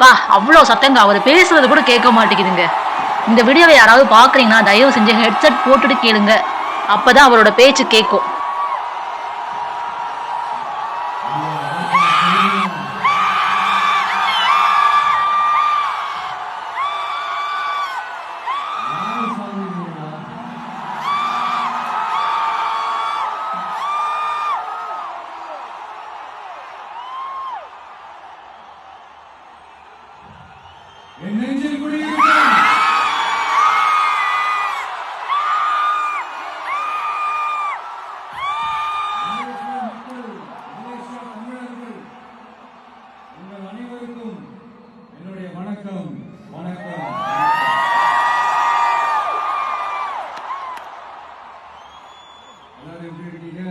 பா அவ்வளோ சத்தங்க. அவர் பேசுறது கூட கேட்க மாட்டேங்குதுங்க. இந்த வீடியோவை யாராவது பார்க்குறீங்கன்னா தயவு செஞ்சு ஹெட்செட் போட்டுட்டு கேளுங்க. அப்பதான் அவரோட பேச்சு கேட்கும். என் நெஞ்சில் குடியிருக்கிறான். வணக்கம் வணக்கம். எல்லாரும் எப்படி இருக்கீங்க?